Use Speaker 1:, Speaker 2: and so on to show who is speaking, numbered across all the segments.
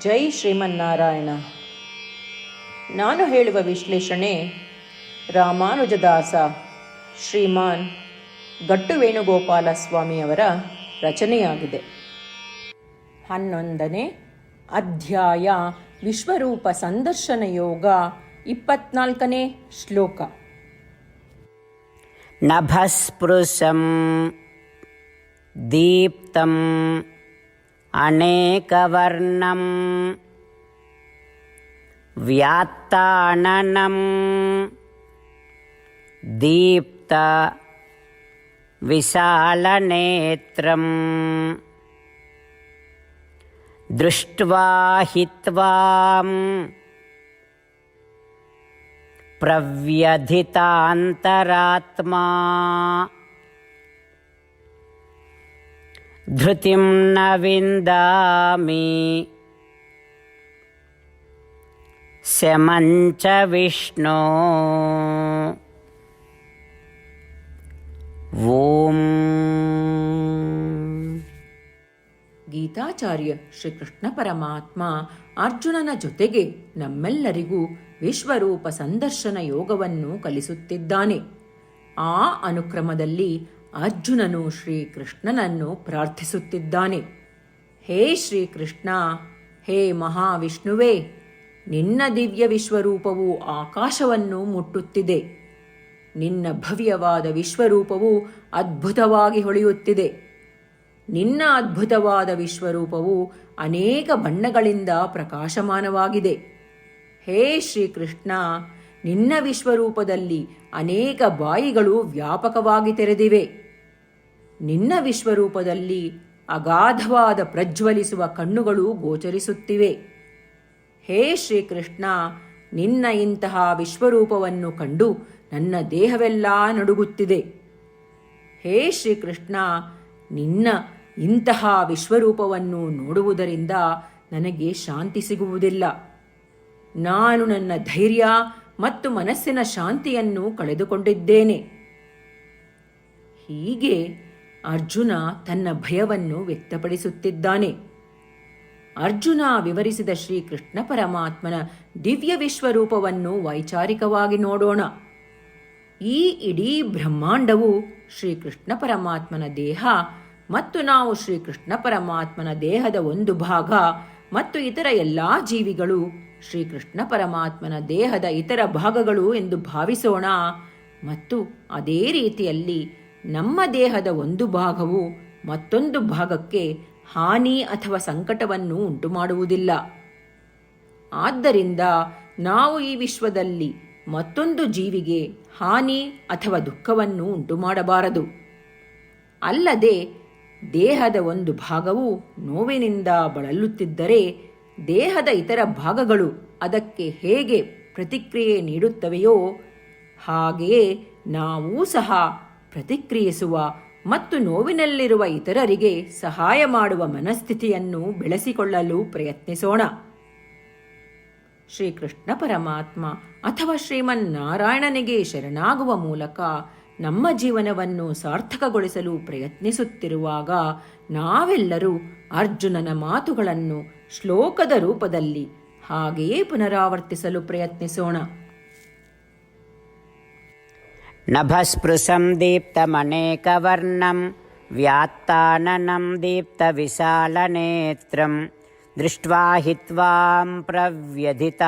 Speaker 1: ಜೈ ಶ್ರೀಮನ್ನಾರಾಯಣ. ನಾನು ಹೇಳುವ ವಿಶ್ಲೇಷಣೆ ರಾಮಾನುಜದಾಸ ಶ್ರೀಮಾನ್ ಗಟ್ಟು ವೇಣುಗೋಪಾಲ ಸ್ವಾಮಿಯವರ ರಚನೆಯಾಗಿದೆ. ಹನ್ನೊಂದನೇ ಅಧ್ಯಾಯ ವಿಶ್ವರೂಪ ಸಂದರ್ಶನ ಯೋಗ ಇಪ್ಪತ್ನಾಲ್ಕನೇ ಶ್ಲೋಕ.
Speaker 2: ನಭಸ್ಪೃಶಂ ದೀಪ್ತಂ अनेकवर्णं व्यात्ताननं दीप्त विशालनेत्रम् दृष्ट्वा हि त्वाम् प्रव्यधितान्तरात्मा धृतिं न विन्दामि शमञ्च विष्णो ॐ
Speaker 1: ಗೀತಾಚಾರ್ಯ ಶ್ರೀಕೃಷ್ಣ ಪರಮಾತ್ಮ ಅರ್ಜುನನ ಜೊತೆಗೆ ನಮ್ಮೆಲ್ಲರಿಗೂ ವಿಶ್ವರೂಪ ಸಂದರ್ಶನ ಯೋಗವನ್ನು ಕಲಿಸುತ್ತಿದ್ದಾನೆ ಆ ಅನುಕ್ರಮದಲ್ಲಿ ಅರ್ಜುನನು ಶ್ರೀಕೃಷ್ಣನನ್ನು ಪ್ರಾರ್ಥಿಸುತ್ತಿದ್ದಾನೆ. ಹೇ ಶ್ರೀಕೃಷ್ಣ, ಹೇ ಮಹಾವಿಷ್ಣುವೇ, ನಿನ್ನ ದಿವ್ಯ ವಿಶ್ವರೂಪವು ಆಕಾಶವನ್ನು ಮುಟ್ಟುತ್ತಿದೆ. ನಿನ್ನ ಭವ್ಯವಾದ ವಿಶ್ವರೂಪವು ಅದ್ಭುತವಾಗಿ ಹೊಳೆಯುತ್ತಿದೆ. ನಿನ್ನ ಅದ್ಭುತವಾದ ವಿಶ್ವರೂಪವು ಅನೇಕ ಬಣ್ಣಗಳಿಂದ ಪ್ರಕಾಶಮಾನವಾಗಿದೆ. ಹೇ ಶ್ರೀಕೃಷ್ಣ, ನಿನ್ನ ವಿಶ್ವರೂಪದಲ್ಲಿ ಅನೇಕ ಬಾಯಿಗಳು ವ್ಯಾಪಕವಾಗಿ ತೆರೆದಿವೆ. ನಿನ್ನ ವಿಶ್ವರೂಪದಲ್ಲಿ ಅಗಾಧವಾದ ಪ್ರಜ್ವಲಿಸುವ ಕಣ್ಣುಗಳು ಗೋಚರಿಸುತ್ತಿವೆ. ಹೇ ಶ್ರೀಕೃಷ್ಣ, ನಿನ್ನ ಇಂತಹ ವಿಶ್ವರೂಪವನ್ನು ಕಂಡು ನನ್ನ ದೇಹವೆಲ್ಲ ನಡುಗುತ್ತಿದೆ. ಹೇ ಶ್ರೀಕೃಷ್ಣ, ನಿನ್ನ ಇಂತಹ ವಿಶ್ವರೂಪವನ್ನು ನೋಡುವುದರಿಂದ ನನಗೆ ಶಾಂತಿ ಸಿಗುವುದಿಲ್ಲ. ನಾನು ನನ್ನ ಧೈರ್ಯ ಮತ್ತು ಮನಸ್ಸಿನ ಶಾಂತಿಯನ್ನು ಕಳೆದುಕೊಂಡಿದ್ದೇನೆ. ಹೀಗೆ ಅರ್ಜುನ ತನ್ನ ಭಯವನ್ನು ವ್ಯಕ್ತಪಡಿಸುತ್ತಿದ್ದಾನೆ. ಅರ್ಜುನ ವಿವರಿಸಿದ ಶ್ರೀಕೃಷ್ಣ ಪರಮಾತ್ಮನ ದಿವ್ಯ ವಿಶ್ವರೂಪವನ್ನು ವೈಚಾರಿಕವಾಗಿ ನೋಡೋಣ. ಈ ಇಡೀ ಬ್ರಹ್ಮಾಂಡವು ಶ್ರೀಕೃಷ್ಣ ಪರಮಾತ್ಮನ ದೇಹ ಮತ್ತು ನಾವು ಶ್ರೀಕೃಷ್ಣ ಪರಮಾತ್ಮನ ದೇಹದ ಒಂದು ಭಾಗ ಮತ್ತು ಇತರ ಎಲ್ಲ ಜೀವಿಗಳು ಶ್ರೀಕೃಷ್ಣ ಪರಮಾತ್ಮನ ದೇಹದ ಇತರ ಭಾಗಗಳು ಎಂದು ಭಾವಿಸೋಣ ಮತ್ತು ಅದೇ ರೀತಿಯಲ್ಲಿ ನಮ್ಮ ದೇಹದ ಒಂದು ಭಾಗವು ಮತ್ತೊಂದು ಭಾಗಕ್ಕೆ ಹಾನಿ ಅಥವಾ ಸಂಕಟವನ್ನು ಉಂಟು ಮಾಡುವುದಿಲ್ಲ ಆದ್ದರಿಂದ ನಾವು ಈ ವಿಶ್ವದಲ್ಲಿ ಮತ್ತೊಂದು ಜೀವಿಗೆ ಹಾನಿ ಅಥವಾ ದುಃಖವನ್ನು ಉಂಟು ಮಾಡಬಾರದು ಅಲ್ಲದೆ ದೇಹದ ಒಂದು ಭಾಗವು ನೋವಿನಿಂದ ಬಳಲುತ್ತಿದ್ದರೆ ದೇಹದ ಇತರ ಭಾಗಗಳು ಅದಕ್ಕೆ ಹೇಗೆ ಪ್ರತಿಕ್ರಿಯೆ ನೀಡುತ್ತವೆಯೋ ಹಾಗೆಯೇ ನಾವೂ ಸಹ ಪ್ರತಿಕ್ರಿಯಿಸುವ ಮತ್ತು ನೋವಿನಲ್ಲಿರುವ ಇತರರಿಗೆ ಸಹಾಯ ಮಾಡುವ ಮನಸ್ಥಿತಿಯನ್ನು ಬೆಳೆಸಿಕೊಳ್ಳಲು ಪ್ರಯತ್ನಿಸೋಣ. ಶ್ರೀಕೃಷ್ಣ ಪರಮಾತ್ಮ ಅಥವಾ ಶ್ರೀಮನ್ನಾರಾಯಣನಿಗೆ ಶರಣಾಗುವ ಮೂಲಕ ನಮ್ಮ ಜೀವನವನ್ನು ಸಾರ್ಥಕಗೊಳಿಸಲು ಪ್ರಯತ್ನಿಸುತ್ತಿರುವಾಗ ನಾವೆಲ್ಲರೂ ಅರ್ಜುನನ ಮಾತುಗಳನ್ನು ಶ್ಲೋಕದ ರೂಪದಲ್ಲಿ ಹಾಗೆಯೇ ಪುನರಾವರ್ತಿಸಲು ಪ್ರಯತ್ನಿಸೋಣ.
Speaker 2: नभस्पृशं दीप्तमनेकवर्णं व्यात्ताननं दीप्तविशालनेत्रं दृष्ट्वा हि त्वां प्रव्यधितान्तरात्मा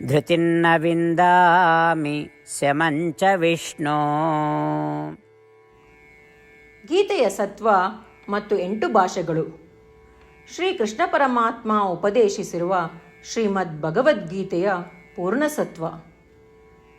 Speaker 2: धृतिन्न विन्दामि शमं च विष्णो
Speaker 1: ಗೀತೆಯ ಸತ್ವ ಮತ್ತು ಎಂಟು ಭಾಷೆಗಳು ಶ್ರೀಕೃಷ್ಣ ಪರಮಾತ್ಮ ಉಪದೇಶಿಸಿರುವ ಶ್ರೀಮದ್ ಭಗವದ್ಗೀತೆಯ ಪೂರ್ಣಸತ್ವ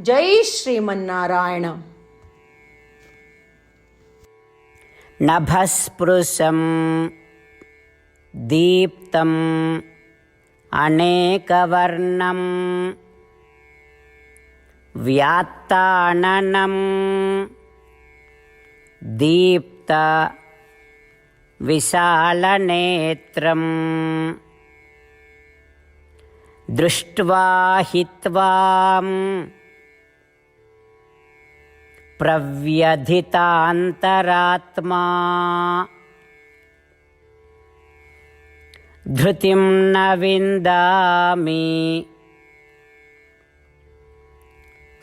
Speaker 1: जय
Speaker 2: श्रीमन्नारायणभस्पृशं दीप्तम् अनेकवर्णम् व्यात्ताननं दीप्तविशालनेत्रम् दृष्ट्वा हि त्वाम् प्रव्यधितान्तरात्मा धृतिं न विन्दामि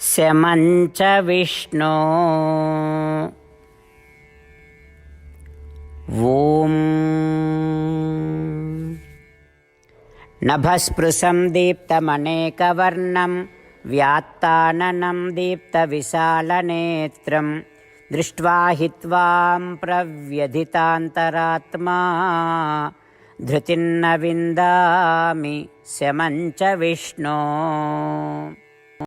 Speaker 2: स्यमञ्च विष्णो ॐ नभस्पृशं दीप्तमनेकवर्णं व्यात्ताननं दीप्तविशालनेत्रं दृष्ट्वा हि त्वां प्रव्यधितान्तरात्मा धृतिर्न विन्दामि शमञ्च विष्णो